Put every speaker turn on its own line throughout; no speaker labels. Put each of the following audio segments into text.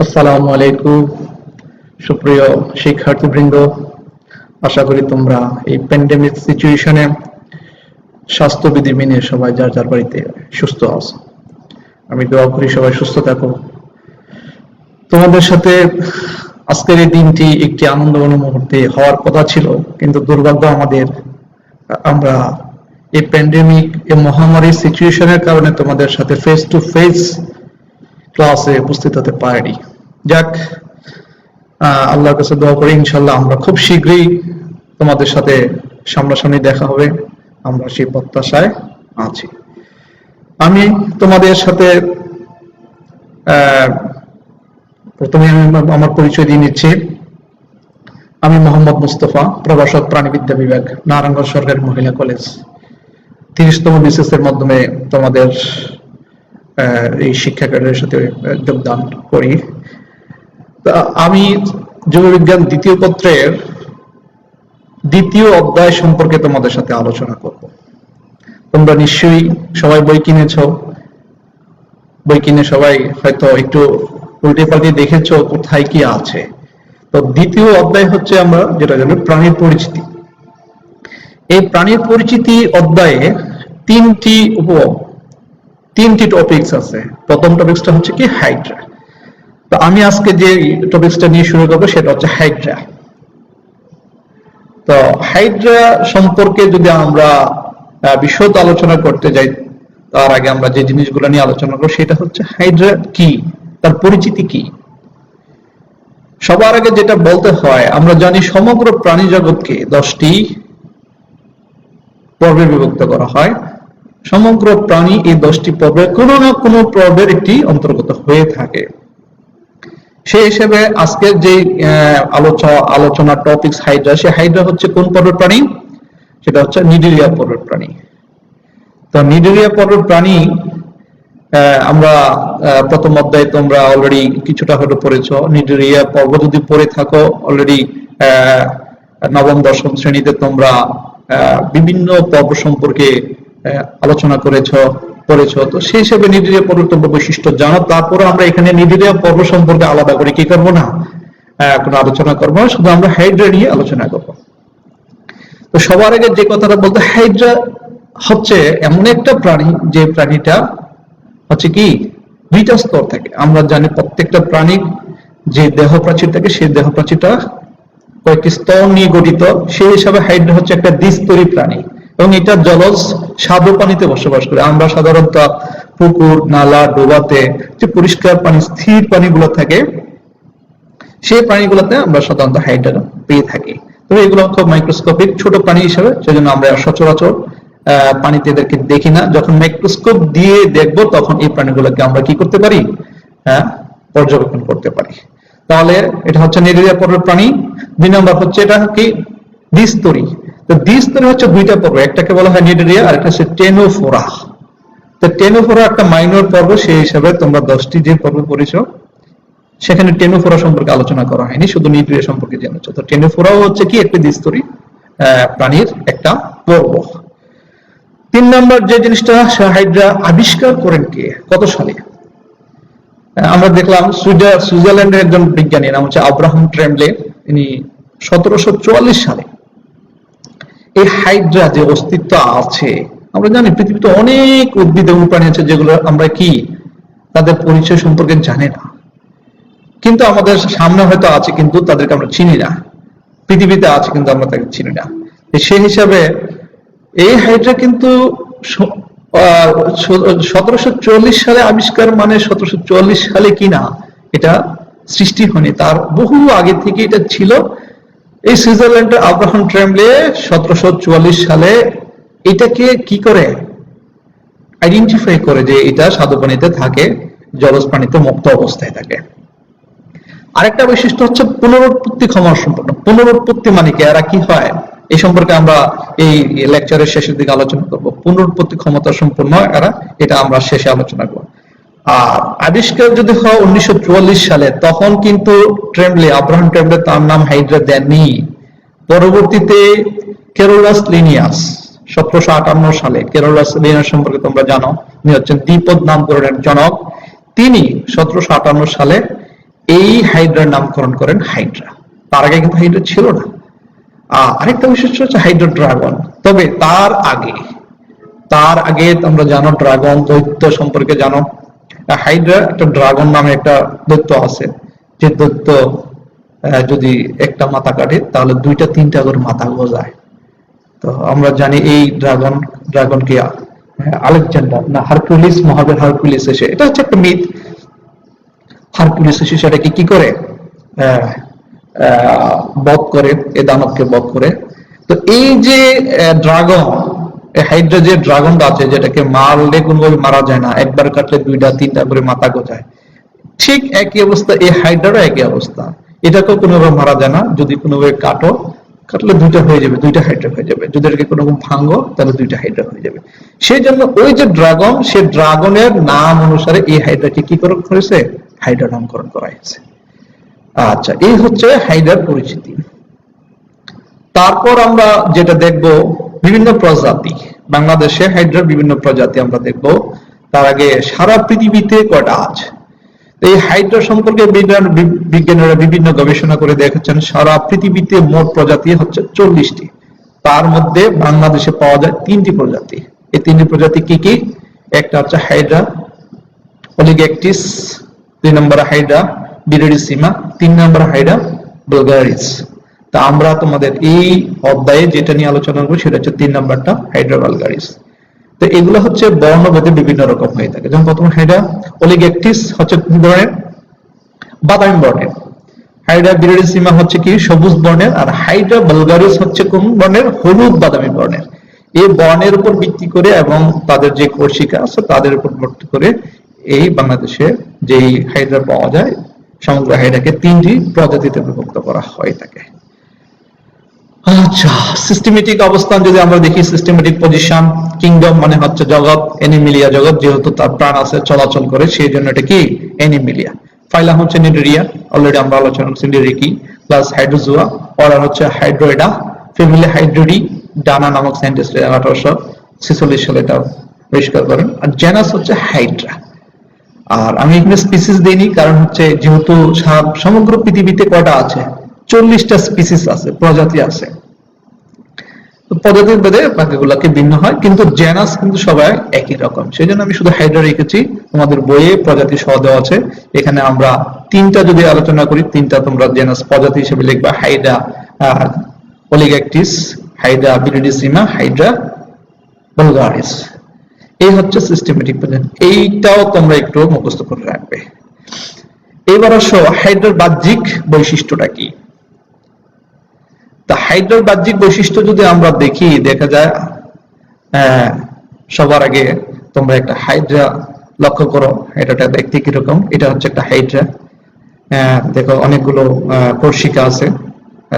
আসসালামু আলাইকুম সুপ্রিয় শিক্ষার্থীবৃন্দ, আশা করি তোমরা এই প্যান্ডেমিক সিচুয়েশনে স্বাস্থ্যবিধি মেনে সবাই যার যার বাড়িতে সুস্থ আছো। আমি দোয়া করি সবাই সুস্থ থাকো। তোমাদের সাথে আজকের এই দিনটি একটি আনন্দঘন মুহূর্তে হওয়ার কথা ছিল, কিন্তু দুর্ভাগ্য আমাদের, আমরা এই প্যান্ডেমিক এই মহামারীর সিচুয়েশনের কারণে তোমাদের সাথে ফেস টু ফেস ক্লাসে উপস্থিত হতে পারেনি। যাক আল্লাহর কাছে দোয়া করি ইনশাল্লাহ আমরা খুব শীঘ্রই তোমাদের সাথে সামনাসামনি দেখা হবে। আমরা সেই প্রত্যাশায় আছি। আমি তোমাদের সাথে প্রথমে আমি আমার- পরিচয় দিয়ে নিচ্ছি। আমি মোহাম্মদ মুস্তফা, প্রভাষক প্রাণীবিদ্যা বিভাগ, নারায়ণগঞ্জ সরকারি মহিলা কলেজ। তিরিশতম বিসিএস এর মাধ্যমে তোমাদের এই শিক্ষা ক্যাডারের সাথে যোগদান করি। আমি জীববিজ্ঞান দ্বিতীয় পত্রের দ্বিতীয় অধ্যায় সম্পর্কে তোমাদের সাথে আলোচনা করব। তোমরা নিশ্চয়ই সবাই বই কিনেছ। বই কিনে সবাই হয়তো একটু উল্টে পাল্টে দেখেছ কোথায় কি আছে। তো দ্বিতীয় অধ্যায় হচ্ছে আমরা যেটা জানি প্রাণীর পরিচিতি। এই প্রাণীর পরিচিতি অধ্যায়ে তিনটি উপ তিনটি টপিকস আছে। প্রথম টপিকসটা হচ্ছে কি হাইড্রা তো আমি আজকে যে টপিকসটা নিয়ে শুরু করব সেটা হচ্ছে হাইড্রা তো হাইড্রা সম্পর্কে যদি আমরা বিশদ আলোচনা করতে যাই, তার আগে আমরা যে জিনিসগুলো নিয়ে আলোচনা করব সেটা হচ্ছে হাইড্রা কি? তার পরিচিতি কি? সবার আগে যেটা বলতে হয়, আমরা জানি সমগ্র প্রাণী জগৎকে দশটি পর্বে বিভক্ত করা হয়। সমগ্র প্রাণী এই দশটি পর্বে কোনো না কোনো পর্বের একটি অন্তর্গত হয়ে থাকে। সেই হিসেবে আজকের যে আলোচনা আলোচনা টপিকস হাইড্রা সে হাইড্রা হচ্ছে কোন পর্বের প্রাণী? সেটা হচ্ছে নিডিরিয়া পর্বের প্রাণী। তো নিডিরিয়া পর্বের প্রাণী আমরা প্রথম অধ্যায়ে তোমরা অলরেডি কিছুটা হয়তো পড়েছো। নিডিরিয়া পর্ব যদি পড়ে থাকো অলরেডি নবম, দশম শ্রেণীতে তোমরা বিভিন্ন পর্ব সম্পর্কে আলোচনা করেছ পড়েছো তো সেই হিসেবে নিডিরিয়া পর্ব তোমরা বৈশিষ্ট্য জানো তারপরে আমরা এখানে নিডিরিয়া পর্ব সম্পর্কে আলাদা করে কি করব না? কোনো আলোচনা করব শুধু আমরা হাইড্রা নিয়ে আলোচনা করব। তো সবার আগে যে কথাটা বলতে, হাইড্রা হচ্ছে এমন একটা প্রাণী, যে প্রাণীটা হচ্ছে কি? দুইটা স্তর থাকে। আমরা জানি প্রত্যেকটা প্রাণীর যে দেহ প্রাচীর থাকে, সেই দেহ প্রাচীরটা কয়েকটি স্তর নিয়ে গঠিত। সেই হিসাবে হাইড্রা হচ্ছে একটা দ্বিস্তরী প্রাণী। এবং এটা জলজ স্বাদু পানিতে বসবাস করে। আমরা সাধারণত পুকুর, নালা, ডোবাতে যে পরিষ্কার পানি, স্থির পানিগুলো থাকে, সেই প্রাণীগুলোতে আমরা সাধারণত হাইড্রা পেয়ে থাকি। তবে এগুলো খুব মাইক্রোস্কোপিক ছোট প্রাণী হিসেবে, সেজন্য আমরা সচরাচর পানিতে এদেরকে দেখি না। যখন মাইক্রোস্কোপ দিয়ে দেখব, তখন এই প্রাণীগুলোকে আমরা কি করতে পারি? পর্যবেক্ষণ করতে পারি। তাহলে এটা হচ্ছে নিরিয়া পর্বের প্রাণী। দুই নম্বর হচ্ছে এটা কি? দ্বিস্তরী তো দ্বিস্তরী হচ্ছে দুইটা পর্ব, একটাকে বলা হয় নিডেরিয়া আর একটা হচ্ছে টেনোফোরা। তো টেনোফোরা একটা মাইনর পর্ব, সেই হিসাবে তোমরা দশটি যে পর্ব পড়েছো, সেখানে টেনোফোরা সম্পর্কে আলোচনা করা হয়নি, শুধু নিউক্লিয়া সম্পর্কে জেনেছো। তো টেনোফোরাও হচ্ছে কি, একটি দ্বিস্তরী প্রাণীর একটা পর্ব। তিন নম্বর যে জিনিসটা হাইড্রা আবিষ্কার করেন কে, কত সালে? আমরা দেখলাম সুইজার সুইজারল্যান্ডের একজন বিজ্ঞানী, নাম হচ্ছে আব্রাহাম ট্রেমলে তিনি সতেরোশো চুয়াল্লিশ সালে এই হাইড্রা যে অস্তিত্ব আছে, আমরা জানি পৃথিবীতে অনেক উদ্ভিদ এবং প্রাণী আছে যেগুলো আমরা কি? তাদের পরিচয় সম্পর্কে জানি না। কিন্তু আমাদের সামনে হয়তো আছে, কিন্তু তাদেরকে আমরা চিনি না। পৃথিবীতে আছে, কিন্তু আমরা তাকে চিনি না। সেই হিসাবে এই হাইড্রা কিন্তু সতেরোশো চল্লিশ সালে আবিষ্কার মানে সতেরোশো চুয়াল্লিশ সালে কিনা এটা সৃষ্টি হয়নি। তার বহু আগে থেকে এটা ছিল। এই সুইজারল্যান্ডের আব্রাহাম ট্রেমলে সতেরোশো চুয়াল্লিশ সালে এটাকে কি করে? আইডেন্টিফাই করে যে এটা স্বাদু পানিতে থাকে জলজ পানিতে মুক্ত অবস্থায় থাকে। আরেকটা বৈশিষ্ট্য হচ্ছে পুনরুৎপত্তি ক্ষমা সম্পন্ন। পুনরুৎপত্তি মানে কি? এরা কি হয়? এই সম্পর্কে আমরা এই লেকচারের শেষের দিকে আলোচনা করব। পুনরুৎপত্তি ক্ষমতা সম্পন্ন এরা, এটা আমরা শেষে আলোচনা করব। আবিষ্কার যদি হয় উনিশশো চুয়াল্লিশ সালে, তখন কিন্তু ট্রেমলে আব্রাহাম ট্রেমলে তার নাম হাইড্রা দেননি। পরবর্তীতে কেরোলাস লিনিয়াস, সতেরোশো আটান্ন সালে, কেরোলাস লিনিয়াস সম্পর্কে তোমরা জানো উনি হচ্ছেন দ্বিপদ নামকরণের জনক। তিনি সতেরোশো আটান্ন সালে এই হাইড্রার নামকরণ করেন হাইড্রা। তার আগে কিন্তু হাইড্রা ছিল না। আরেকটা বিশেষ হচ্ছে হাইড্রা ড্রাগন। তবে তার আগে তার আগে তোমরা জানো ড্রাগন দৈত্য সম্পর্কে জানো। হাইড্রা একটা ড্রাগন নামে একটা দৈত্য আছে। যে দৈত্য যদি একটা মাথা কাটে তাহলে দুইটা তিনটা করে মাথা গজায়। তো আমরা জানি এই ড্রাগন ড্রাগন কি আহ, আলেকজান্ডার না হারকুলিস মহাবীর হারকুলিস এসে এটা হচ্ছে একটা মিথ। হারকুলিস এসে সেটাকে কি করে? বধ করে এ দানবকে বধ করে। তো এই যে ড্রাগন হাইড্রা যে ড্রাগনটা আছে, যেটাকে মারলে কোনোভাবে মারা যায় না, একবার কাটলে দুইটা, তিনটা করে মাথা গোজায়। ঠিক একই অবস্থা, এই হাইড্রারও একই অবস্থা। এটাকেও কোনোভাবে মারা যায় না, যদি কোনোভাবে কাটো, কাটলে দুইটা হয়ে যাবে, দুইটা হাইড্রা হয়ে যাবে। যদি এটাকে কোনো রকম তাহলে দুইটা হাইড্রা হয়ে যাবে। সেই জন্য ওই যে ড্রাগন, সে ড্রাগনের নাম অনুসারে এই হাইড্রাকে কি করণ করেছে? হাইড্রা নামকরণ করা হয়েছে। আচ্ছা এই হচ্ছে হাইড্রার পরিচিতি। তারপর আমরা যেটা দেখব বিভিন্ন প্রজাতি। বাংলাদেশে হাইড্রার বিভিন্ন প্রজাতি আমরা দেখব। তার আগে সারা পৃথিবীতে কয়টা আছে? এই হাইড্রা সম্পর্কে বিজ্ঞান বিজ্ঞানীরা বিভিন্ন গবেষণা করে দেখেছেন, সারা পৃথিবীতে মোট প্রজাতি হচ্ছে চল্লিশটি। তার মধ্যে বাংলাদেশে পাওয়া যায় তিনটি প্রজাতি। এই তিনটি প্রজাতি কি কি? একটা হচ্ছে হাইড্রা অলিগ্যাকটিস দুই নম্বর হাইড্রা বিরেডিসিমা তিন নম্বর হাইড্রা বুলগারিস তা আমরা তোমাদের এই অধ্যায়ে যেটা নিয়ে আলোচনা করব সেটা হচ্ছে তিন নম্বরটা হাইড্রা বালগারিস তো এগুলো হচ্ছে বর্ণভেদে বিভিন্ন রকম হয়ে থাকে। যেমন প্রথম হাইড্রা অলিগ্যাকটিস হচ্ছে কোন ধরনের বাদামি বর্ণের। হাইড্রা বিরেডিসিমা হচ্ছে কি? সবুজ বর্ণের। আর হাইড্রা বালগারিস হচ্ছে কোন বর্ণের? হলুদ বাদামি বর্ণের। এই বর্ণের উপর ভিত্তি করে এবং তাদের যে কোর্শিকা আছে তাদের উপর ভিত্তি করে এই বাংলাদেশে যেই হাইড্রা পাওয়া যায়, সমগ্র হাইড্রাকে তিনটি প্রজাতিতে বিভক্ত করা হয়ে থাকে। আচ্ছা। সিস্টেমেটিক অবস্থান যদি আমরা দেখি সিস্টেমেটিক পজিশন কিংডম মানে হচ্ছে জগৎ এনিমিলিয়া জগৎ, যেহেতু তার প্রাণ আছে, চলাচল করে, সেই জন্য এটা কি? এনিমিলিয়া ফাইলাম হচ্ছে নিডেরিয়া অলরেডি আমরা আলোচনা করছি নিডেরিকি প্লাস হাইড্রোজোয়া অর্ডার হচ্ছে হাইড্রোয়েডা ফ্যামিলি হাইড্রোডি, ডানা নামক সাইন্টিস্ট আঠারোশো ছেচল্লিশ সালে এটা আবিষ্কার করেন। আর জেনাস হচ্ছে হাইড্রা আর আমি এখানে স্পিসিস দেইনি, কারণ হচ্ছে যেহেতু সমগ্র পৃথিবীতে কয়টা আছে? চল্লিশটা স্পিসিস আছে, প্রজাতি আছে। তো প্রজাতির ভেদে বাকিগুলোকে ভিন্ন হয়, কিন্তু জেনাস কিন্তু সবাই একই রকম। সেই জন্য আমি শুধু হাইড্রা রেখেছি, তোমাদের বইয়ে প্রজাতি সহ দেওয়া আছে। এখানে আমরা তিনটা যদি আলোচনা করি, তিনটা তোমরা জেনাস প্রজাতি হিসেবে লিখবা Hydra oligactis Hydra viridissima Hydra vulgaris এই হচ্ছে সিস্টেমেটিক পদ্ধতি এইটাও তোমরা একটু মুখস্থ করে রাখবে। এবার আসো হাইড্রার বাহ্যিক বৈশিষ্ট্যটা কি? তা হাইড্রার বাহ্যিক বৈশিষ্ট্য যদি আমরা দেখি দেখা যায় আহ, সবার আগে তোমরা একটা হাইড্রা লক্ষ্য করো হাইড্রাটা দেখতে কীরকম? এটা হচ্ছে একটা হাইড্রা দেখো অনেকগুলো আহ, কোর্শিকা আছে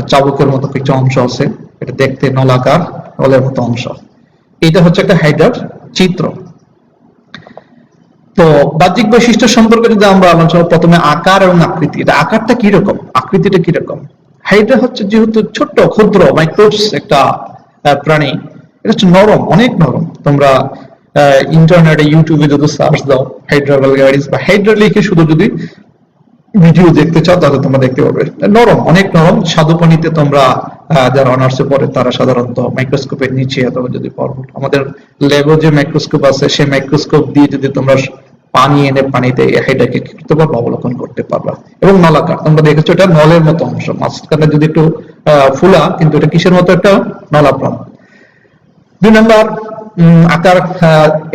চাবুকের মতো কিছু অংশ আছে এটা দেখতে নলাকার নলের মতো অংশ। এটা হচ্ছে একটা হাইড্রার চিত্র। তো বাহ্যিক বৈশিষ্ট্য সম্পর্কে যদি আমরা আলোচনা প্রথমে আকার এবং আকৃতি এটা আকারটা কীরকম? আকৃতিটা কীরকম? হাইড্রা হচ্ছে যেহেতু ছোট্ট, ক্ষুদ্র মাইক্রোস একটা প্রাণী, এটা হচ্ছে নরম, অনেক নরম। তোমরা ইন্টারনেটে ইউটিউবে যদি সার্চ দাও হাইড্রা ভ্যালগারিস বা হাইড্রা লিখে শুধু যদি ভিডিও দেখতে চাও, তাহলে তোমরা দেখতে পাবে নরম, অনেক নরম। স্বাদু পানিতে তোমরা যারা অনার্সে পড়ে, তারা সাধারণত মাইক্রোস্কোপের নিচে অথবা যদি পড়ো। আমাদের ল্যাবে যে মাইক্রোস্কোপ আছে সেই মাইক্রোস্কোপ দিয়ে যদি তোমরা পানি এনে পানিতে এটাকে কি করতে পারবে অবলোকন করতে পারবা? এবং নলাকার, তোমরা দেখেছ এটা নলের মতো অংশ। মাঝখানে যদি একটু ফুলা, কিন্তু এটা কিসের মতো একটা? নলাপ্রাণ দুই নম্বর আকার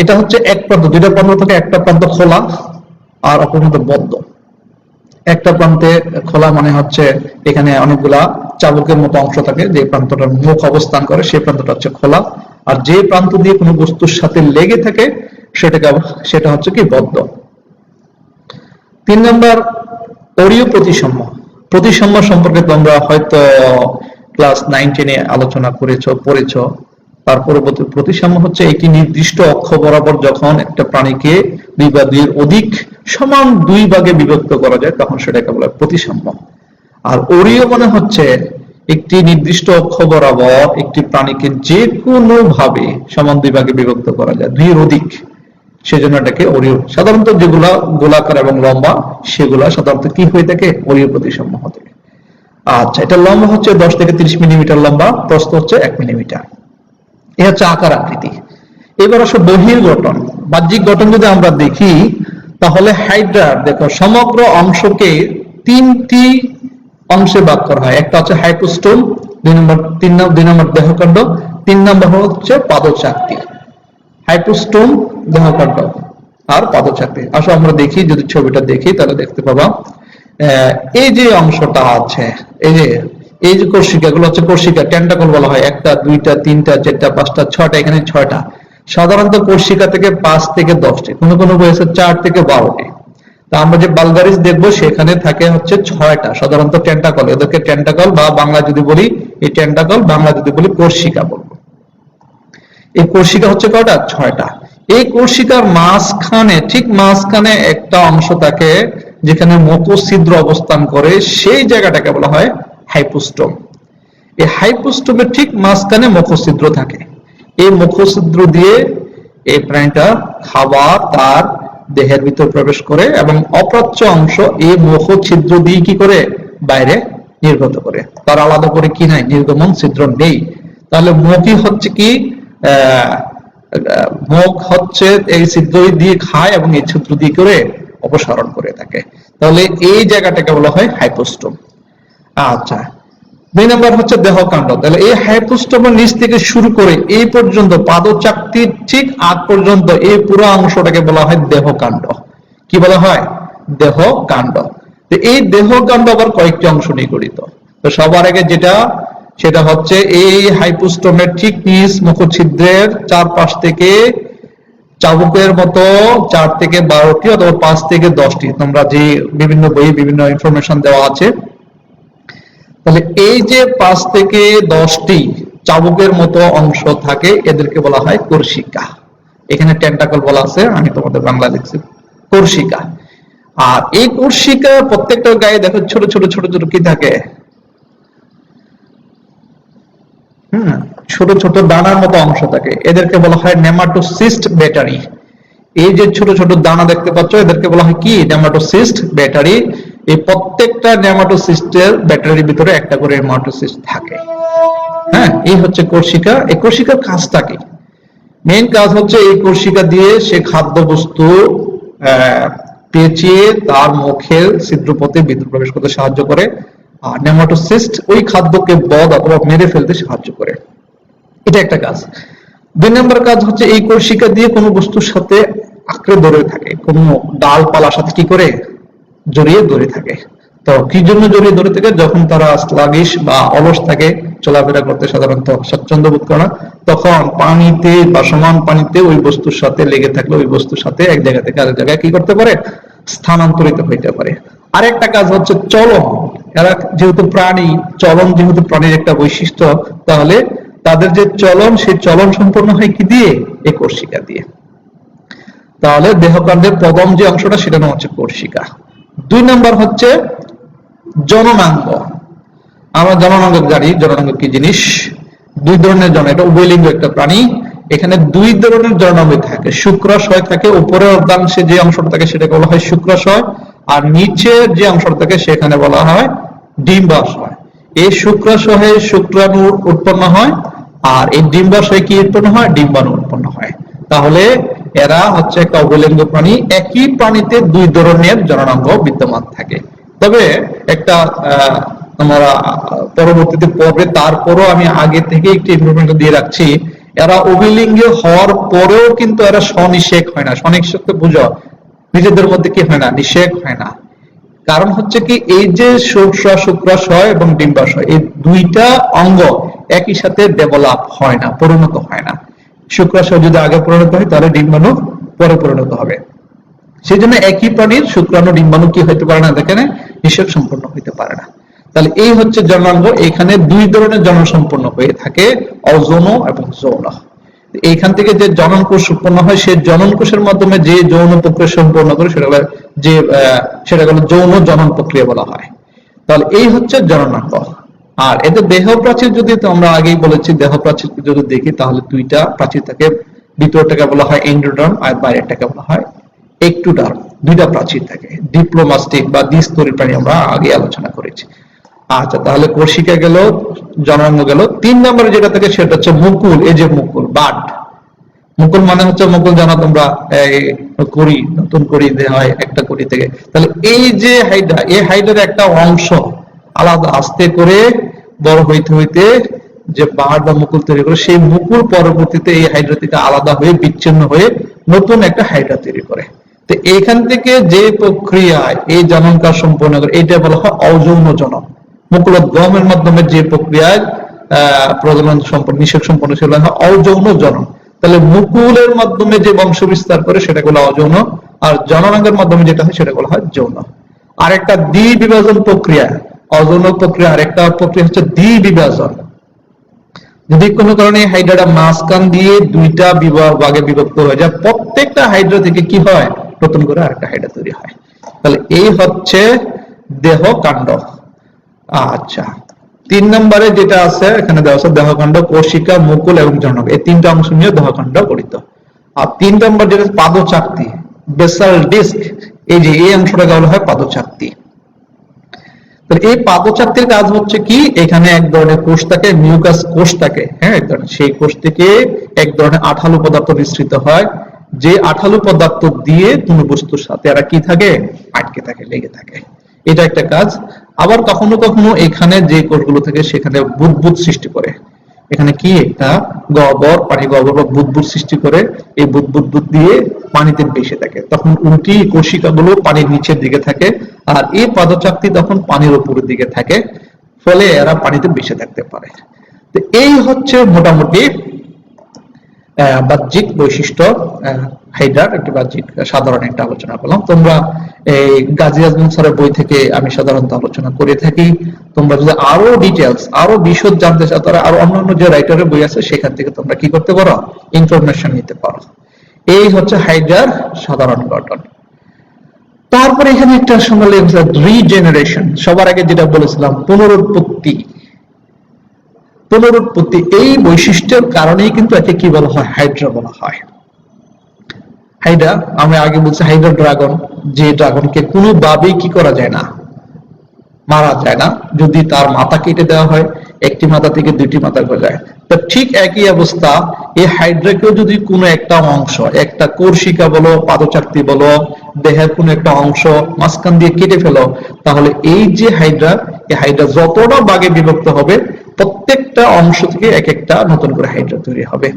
এটা হচ্ছে এক প্রান্ত। দুইটা প্রান্ত থেকে একটা প্রান্ত খোলা আর অপর প্রান্ত বদ্ধ। একটা প্রান্তে খোলা মানে হচ্ছে এখানে অনেকগুলা চাবুকের মতো অংশ থাকে, যে প্রান্তটার মুখ অবস্থান করে, সেই প্রান্তটা হচ্ছে খোলা। আর যে প্রান্ত দিয়ে কোনো বস্তুর সাথে লেগে থাকে সেটাকে সেটা হচ্ছে কি বদ্ধ। তিন নম্বর, অরীয় প্রতিসাম্য। প্রতিসাম্য সম্পর্কে তোমরা হয়তো ক্লাস নাইন আলোচনা করেছ, পড়েছো। তার পরবর্তী প্রতিসাম্য হচ্ছে একটি নির্দিষ্ট অক্ষ বরাবর যখন একটা প্রাণীকে দুই বা দুইয়ের অধিক সমান দুই ভাগে বিভক্ত করা যায়, তখন সেটাকে বলা প্রতিসাম্য। আর অরীয় মানে হচ্ছে একটি নির্দিষ্ট অক্ষ বরাবর একটি প্রাণীকে যে কোনো ভাবে সমান দুই ভাগে বিভক্ত করা যায়, দুইয়ের অধিক। সেজন্য এটাকে অরিও। সাধারণত যেগুলা গোলাকার এবং লম্বা, সেগুলা সাধারণত কি হয়ে থাকে? অরিও প্রতিসাম্য হতে আচ্ছা এটা লম্বা হচ্ছে দশ থেকে তিরিশ মিলিমিটার লম্বা, প্রস্থ হচ্ছে এক মিলিমিটার। এ হচ্ছে আকার আকৃতি। এবার আসো বহির গঠন। বাহ্যিক গঠন যদি আমরা দেখি, তাহলে হাইড্রার দেখো, সমগ্র অংশকে তিনটি অংশে ভাগ করা হয়। একটা হচ্ছে হাইপোস্টোম, দুই নম্বর, তিন নম্বর দুই নম্বর দেহকাণ্ড তিন নম্বর হচ্ছে পাদচাকতি হাইপোস্টোম দেহকাণ্ড আর পাদচাকতি আসো আমরা দেখি, যদি ছবিটা দেখি, তাহলে দেখতে পাবা। এই যে অংশটা আছে, এই যে এই যে কোর্শিকা গুলো হচ্ছে কোর্শিকা টেন্টাকল বলা হয়। একটা, দুইটা, তিনটা, চারটা, পাঁচটা, ছয়টা, এখানে ছয়টা। সাধারণত কোর্শিকা থেকে পাঁচ থেকে দশটি, কোনো কোনো বই আছে চার থেকে বারোটি। তা আমরা যে বালগারিস দেখব, সেখানে থাকে হচ্ছে ছয়টা, সাধারণত টেন্টাকল এদেরকে টেন্টাকল বা বাংলা যদি বলি, এই টেন্টাকল বাংলা যদি বলি কোর্শিকা বলব। এই কোর্শিকা হচ্ছে কয়টা? ছয়টা। এই কোর্শিকার মাঝখানে ঠিক মাঝখানে একটা অংশ থাকে যেখানে মুখছিদ্র অবস্থান করে সেই জায়গাটাকে বলা হয় হাইপোস্টোম। এই হাইপোস্টোমের ঠিক মাঝখানে মুখছিদ্র থাকে। এই মুখছিদ্র দিয়ে এই প্রাণীটা খাবার তার দেহের ভিতর প্রবেশ করে এবং অপ্রাচ্য অংশ এই মুখ ছিদ্র দিয়ে কি করে? বাইরে নির্গত করে। তার আলাদা করে কি নাই? নির্গমন ছিদ্র নেই। তাহলে মুখই হচ্ছে কি? আহ, মুখ হচ্ছে এই ছিদ্র দিয়ে খায় এবং এই ছিদ্র দিয়ে করে অপসারণ করে থাকে। তাহলে এই জায়গাটাকে বলা হয় হাইপোস্টোম। আচ্ছা দুই নম্বর হচ্ছে দেহকাণ্ড। তাহলে এই হাইপোস্টোমের নিচ থেকে শুরু করে এই পর্যন্ত পাদচাকতির ঠিক আগ পর্যন্ত এই পুরো অংশটাকে বলা হয় দেহকাণ্ড। কি বলা হয়? দেহকাণ্ড। এই দেহকাণ্ড আবার কয়েকটি অংশ নিয়ে গঠিত। তো সবার আগে যেটা সেটা হচ্ছে এই হাইপোস্টোমের ঠিক নিচ মুখছিদ্রের চারপাশ থেকে চাবুকের মতো চার থেকে বারোটি অথবা পাঁচ থেকে দশটি। তোমরা যে বিভিন্ন বই, বিভিন্ন ইনফরমেশন দেওয়া আছে। তাহলে এই যে পাঁচ থেকে দশটি চাবুকের মতো অংশ থাকে, এদেরকে বলা হয় কোর্শিকা এখানে টেন্টাকল বলা আছে, আমি তোমাদের বাংলা লিখছি। কোর্শিকা আর এই কোর্শিকা প্রত্যেকটা গায়ে দেখো ছোট ছোট ছোট ছোট কি থাকে? ছোট ছোট দানার মতো অংশ থাকে। এদেরকে বলা হয় নেমাটোসিস্ট ব্যাটারি। এই যে ছোট ছোট দানা দেখতে পাচ্ছ এদেরকে বলা হয় কি? Nematocyst battery. এই প্রত্যেকটা নেমাটোসিস্টের ব্যাটারির ভিতরে একটা করে নেমাটোসিস্ট থাকে। হ্যাঁ এই হচ্ছে কোর্শিকা এই কোর্শিকার কাজটা কি? মেইন কাজ হচ্ছে এই কোর্শিকা দিয়ে সে খাদ্য বস্তু আহ, পেঁচিয়ে তার মুখের ছিদ্রপথে বিদ্যুৎ প্রবেশ করতে সাহায্য করে। নেমাটোসিস্ট ওই খাদ্যকে বধ অথবা মেরে ফেলতে সাহায্য করে। এটা একটা কাজ। দুই নম্বর কাজ হচ্ছে এই কোর্শিকা দিয়ে কোনো বস্তুর সাথে আঁকড়ে ধরে থাকে। কোনো ডালপালার সাথে কি করে? জড়িয়ে ধরে থাকে। তো কি জন্য জড়িয়ে ধরে থাকে? যখন তারা স্লাগিশ বা অলস থাকে চলাফেরা করতে সাধারণত স্বচ্ছন্দ বোধ করে না, তখন পানিতে বা সমান পানিতে ওই বস্তুর সাথে লেগে থাকলে ওই বস্তুর সাথে এক জায়গা থেকে আরেক জায়গায় কি করতে পারে? স্থানান্তরিত হইতে পারে। আরেকটা কাজ হচ্ছে চলন। এরা যেহেতু প্রাণী, চলন যেহেতু প্রাণীর একটা বৈশিষ্ট্য, তাহলে তাদের যে চলন, সেই চলন সম্পূর্ণ হয় কি দিয়ে? এই কোর্শিকা দিয়ে। তাহলে দেহকাণ্ডের প্রথম যে অংশটা, সেটা নাম হচ্ছে কোর্শিকা। দুই নম্বর হচ্ছে জননাঙ্গ। আমরা জননাঙ্গ জানি, জননাঙ্গ কি জিনিস? দুই ধরনের জন, এটা উভয়লিঙ্গ একটা প্রাণী। এখানে দুই ধরনের জননাঙ্গ থাকে। শুক্রাশয় থাকে। উপরের অর্ধাংশে যে অংশটা থাকে, সেটাকে বলা হয় শুক্রাশয় আর নিচের যে অংশটা থাকে সেখানে বলা হয় ডিম্বাশয়। এই শুক্রাশয়ে শুক্রাণু উৎপন্ন হয় আর এই ডিম্বাশয়ে কি উৎপন্ন হয়? ডিম্বাণু উৎপন্ন হয়। তাহলে এরা হচ্ছে একটা অবলিঙ্গ প্রাণী। একই প্রাণীতে দুই ধরনের জননাঙ্গ বিদ্যমান থাকে। তবে একটা আহ, তোমরা পরবর্তীতে পড়বে তারপরও আমি আগে থেকে একটি ইনফরমেশন দিয়ে রাখছি এরা অবিলিঙ্গে হওয়ার পরেও কিন্তু এরা স্বনিষেক হয় না। স্বনিষেক তো বুঝো নিজেদের মধ্যে কি হয় না? নিষেক হয় না। কারণ হচ্ছে কি, এই যে শুক্র শুক্রাশয় এবং ডিম্বাশয় এই দুইটা অঙ্গ একই সাথে ডেভেলপ হয় না, পরিণত হয় না। শুক্রাশয় যদি আগে পরিণত হয়, তাহলে ডিম্বাণু পরে পরিণত হবে। সেই জন্য একই প্রাণীর শুক্রাণু, ডিম্বাণু কি হইতে পারে না? দেখেন নিষেক সম্পন্ন হইতে পারে না। তাহলে এই হচ্ছে জন্মাঙ্গ। এখানে দুই ধরনের জন্ম সম্পন্ন হয়ে থাকে অযৌন এবং যৌন। এইখান থেকে যে জনন কোষ উৎপন্ন হয়, সেই জনন কোষের মাধ্যমে যে যৌন প্রক্রিয়া সম্পন্ন করে সেটা যে সেটা হলো যৌন জনন প্রক্রিয়া বলা হয়। তাহলে এই হচ্ছে জননাঙ্গ। আর এদের দেহ প্রাচীর যদি আমরা আগেই বলেছি দেহ প্রাচীর যদি দেখি, তাহলে দুইটা প্রাচীর থাকে ভিতরটাকে বলা হয় এন্ডোডার্ম আর বাইরেরটাকে বলা হয় একটুডার্ম। দুইটা প্রাচীর থাকে ডিপ্লোমাস্টিক বা দ্বিস্তরী প্রাণী আমরা আগে আলোচনা করেছি। আচ্ছা তাহলে কোর্শিকা গেল জনাঙ্গ গেল। তিন নম্বরে যেটা থাকে সেটা হচ্ছে মুকুল, এই যে মুকুল, বাট। মুকুল মানে হচ্ছে মুকুল জানা তোমরা করি নতুন করি হয়, একটা করি থেকে। তাহলে এই যে হাইডা এই হাইডার একটা অংশ আলাদা আস্তে করে বড় হইতে হইতে যে পাহাড় বা মুকুল তৈরি করে, সেই মুকুল পরবর্তীতে এই হাইড্রা থেকে আলাদা হয়ে, বিচ্ছিন্ন হয়ে নতুন একটা হাইড্রা তৈরি করে। তো এইখান থেকে যে প্রক্রিয়া এই জনন কাজ সম্পন্ন করে এটা বলা হয় অযৌন জনন মুকুলোদ্গমের মাধ্যমে যে প্রক্রিয়ায় প্রজনন সম্পন্ন নিষেক সম্পন্ন সেগুলো অযৌন জনন। তাহলে মুকুলের মাধ্যমে যে বংশ বিস্তার করে সেটা বলা অযৌন, আর জননাঙ্গের মাধ্যমে যেটা হয় সেটা বলা হয় যৌন। আর একটা দ্বি বিভাজন প্রক্রিয়া, অযৌন প্রক্রিয়া, আরেকটা প্রক্রিয়া হচ্ছে দ্বি বিভাজন যদি কোনো কারণে হাইড্রাটা মাঝখান দিয়ে দুইটা ভাগে বিভক্ত হয়ে যায়, প্রত্যেকটা হাইড্রা থেকে কি হয়? নতুন করে আরেকটা হাইড্রা তৈরি হয়। তাহলে এই হচ্ছে দেহ কাণ্ড। আচ্ছা। তিন নম্বরে যেটা আছে, এখানে দেওয়া আছে দেহকাণ্ড কোশিকা মুকুল এবং জনক। এই তিনটা অংশ নিয়ে দেহকাণ্ড গঠিত। আর তিন নম্বর যেটা পাদচাকতি বেসাল ডিস্ক এই যে এই অংশটাকে বলা হয় পাদচাকতি। এই পাদচাকতির কাজ হচ্ছে কি? এখানে এক ধরনের কোষ থাকে, মিউকাস কোষ থাকে। হ্যাঁ সেই কোষ থেকে এক ধরনের আঠালো পদার্থ মিশ্রিত হয়। যে আঠালো পদার্থ দিয়ে কোনো বস্তুর সাথে এরা কি থাকে? আটকে থাকে, লেগে থাকে। এটা একটা কাজ। আবার কখনো কখনো এখানে যে কোষগুলো থাকে সেখানে বুদবুদ সৃষ্টি করে। এখানে কি একটা গবর পানি গবর বা বুদবুদ সৃষ্টি করে। এই বুদবুদ দুধ দিয়ে পানিতে ভেসে থাকে। তখন উল্টি কোষিকাগুলো পানির নিচের দিকে থাকে আর এই পদচাকতি তখন পানির উপরের দিকে থাকে। ফলে এরা পানিতে ভেসে থাকতে পারে। তো এই হচ্ছে মোটামুটি বাহ্যিক বৈশিষ্ট্য হাইড্রার একটি বাহ্যিক, সাধারণ একটা আলোচনা করলাম। তোমরা এই গাজী আজম স্যারের বই থেকে আমি সাধারণত আলোচনা করে থাকি। তোমরা যদি আরও ডিটেলস আরও বিশদ জানতে চাও, তাহলে আরও অন্যান্য যে রাইটারের বই আছে, সেখান থেকে তোমরা কি করতে পারো? ইনফরমেশন নিতে পারো। এই হচ্ছে হাইড্রার সাধারণ গঠন। তারপরে এখানে একটা লেগেছে রিজেনারেশন সবার আগে যেটা বলেছিলাম, পুনরুৎপত্তি। পুনরুৎপত্তি, এই বৈশিষ্ট্যের কারণেই কিন্তু একে কি বলা হয়? হাইড্রা বলা হয়। হাইড্রা, আমি আগে বলছি হাইড্রা ড্রাগন, যে ড্রাগনকে কোনোভাবেই কি করা যায় না, মারা যায় না, যদি তার মাথা কেটে দেওয়া হয়। একটি মাথা থেকে দুইটি মাথা যায়। তো ঠিক একই অবস্থা, এই হাইড্রাকেও যদি কোনো একটা অংশ, একটা কোর্শিকা বলো, পাদচাকতি বলো, দেহের কোনো একটা অংশ মাঝখান দিয়ে কেটে ফেলো, তাহলে এই যে হাইড্রা, এই হাইড্রা যতটা ভাগে বিভক্ত হবে, প্রত্যেকটা অংশ থেকে এক একটা নতুন করে হাইড্রা তৈরি হবে।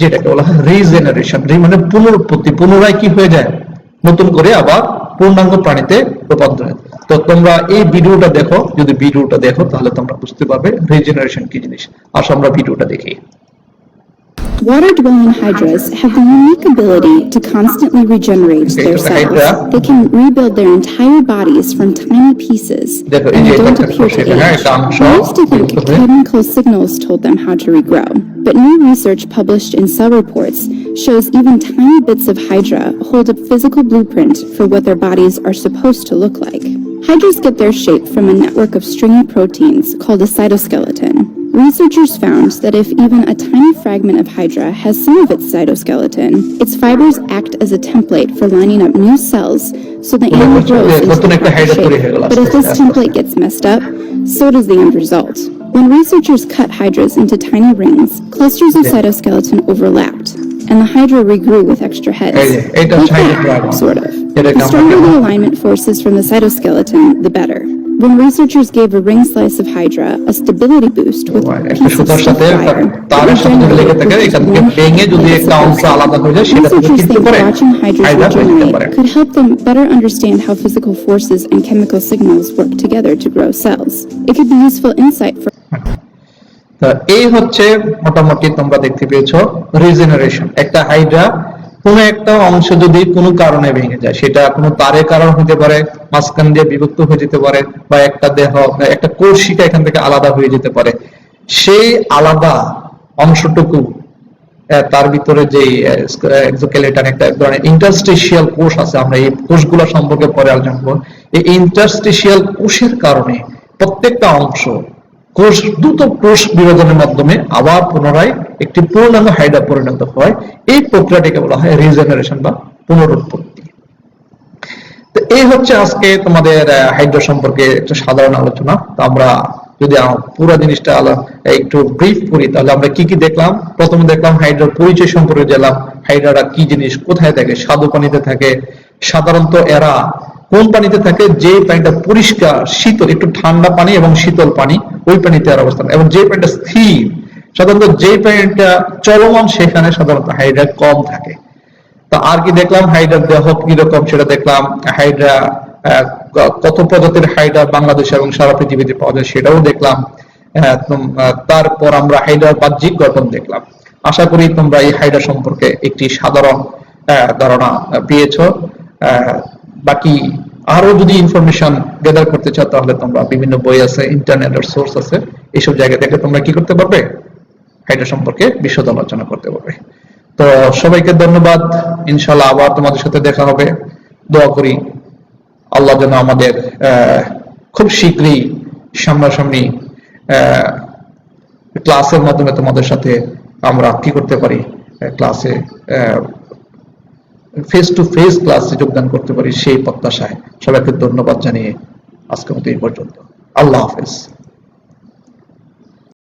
যেটাকে বলা হয় রিজেনারেশন রি মানে পুনরুৎপত্তি, পুনরায় কি হয়ে যায়? নতুন করে আবার পূর্ণাঙ্গ প্রাণীতে রূপান্তর হয় তো তোমরা এই ভিডিওটা দেখো যদি ভিডিওটা দেখো তাহলে তোমরা বুঝতে পারবে রিজেনারেশন কি জিনিস আসো আমরা ভিডিওটা দেখি
Water-dwelling hydras have the unique ability to constantly regenerate
Okay,
their
so the hydra-
cells. They can rebuild their entire bodies from tiny pieces,
দেখো, এই
and
যে
they
এটা
don't
একটা
appear to
কোষ এখানে,
age.
একটা অংশ
We used to think
বিভক্ত হয়ে-
chemical signals told them how to regrow, but new research published in Cell Reports shows even tiny bits of hydra hold a physical blueprint for what their bodies are supposed to look like. Hydras get their shape from a network of stringy proteins called a cytoskeleton. Researchers found that if even a tiny fragment of Hydra has some of its cytoskeleton, its fibers act as a template for lining up new cells so the animal grows into the proper shape. But if this template gets messed up, so does the end result. When researchers cut hydras into tiny rings, clusters of cytoskeleton overlapped, and the Hydra regrew with extra heads. Like sort of. The stronger the alignment forces from the cytoskeleton, the better. When researchers gave a ring slice of Hydra a stability boost with
piece
of
fire,
researchers think watching
Hydra
regenerate could help them better understand how physical forces and chemical signals work together to grow cells. It could be useful insight for...
এই হচ্ছে মোটামুটি তোমরা দেখতে পেয়েছ regeneration একটা Hydra কোনো একটা অংশ যদি কোনো কারণে ভেঙে যায়, সেটা কোনো তারের কারণ হতে পারে, মাঝখান দিয়ে বিভক্ত হয়ে যেতে পারে বা একটা দেহ, একটা কোর্শিকা এখান থেকে আলাদা হয়ে যেতে পারে। সেই আলাদা অংশটুকু তার ভিতরে যে এক্সোকেলেটন একটা এক ধরনের ইন্টারস্টিশিয়াল কোষ আছে, আমরা এই কোষগুলো সম্পর্কে পরে আলোচনা করব। এই ইন্টারস্টিশিয়াল কোষের কারণে প্রত্যেকটা অংশ কোষ দ্রুত কোষ বিভাজনের মাধ্যমে আবার পুনরায় একটি পূর্ণাঙ্গ হাইড্রা পরিণত হয়। এই প্রক্রিয়াটিকে বলা হয় রিজেনারেশন বা পুনরুৎপত্তি। তো এই হচ্ছে আজকে তোমাদের হাইড্রো সম্পর্কে একটা সাধারণ আলোচনা। তো আমরা যদি পুরো জিনিসটা একটু ব্রিফ করি, তাহলে আমরা কি কি দেখলাম? প্রথমে দেখলাম হাইড্রার পরিচয় সম্পর্কে জানলাম, হাইড্রারা কি জিনিস কোথায় থাকে স্বাদু পানিতে থাকে। সাধারণত এরা কোন পানিতে থাকে? যে পানিটা পরিষ্কার, শীতল, একটু ঠান্ডা পানি এবং শীতল পানি, ওই পানিতে এর অবস্থান। এবং যে পানিটা স্থির, সাধারণত যে পানিটা চলমান, সেখানে সাধারণত হাইড্রা কম থাকে। তো আর কি দেখলাম? হাইড্রার দেহ কীরকম সেটা দেখলাম। হাইড্রা কত প্রজাতির হাইড্রা বাংলাদেশ এবং সারা পৃথিবীতে পাওয়া যায় সেটাও দেখলাম। তারপর আমরা হাইড্রার বাহ্যিক গঠন দেখলাম। আশা করি তোমরা এই হাইড্রা সম্পর্কে একটি সাধারণ ধারণা পেয়েছ। বাকি আরও যদি ইনফরমেশন গেদার করতে চাও, তাহলে তোমরা বিভিন্ন বই আছে ইন্টারনেটের সোর্স আছে এইসব জায়গা থেকে তোমরা কি করতে পারবে? এটা সম্পর্কে বিশদ আলোচনা করতে পারবে। তো সবাইকে ধন্যবাদ। ইনশাল্লাহ আবার তোমাদের সাথে দেখা হবে। দোয়া করি আল্লাহ যেন আমাদের খুব শীঘ্রই সামনাসামনি ক্লাসের মাধ্যমে তোমাদের সাথে আমরা কি করতে পারি ক্লাসে ফেস টু ফেস ক্লাসে যোগদান করতে পারি সেই প্রত্যাশায় সবাইকে ধন্যবাদ জানিয়ে আজকের মতো এই পর্যন্ত। আল্লাহ হাফেজ।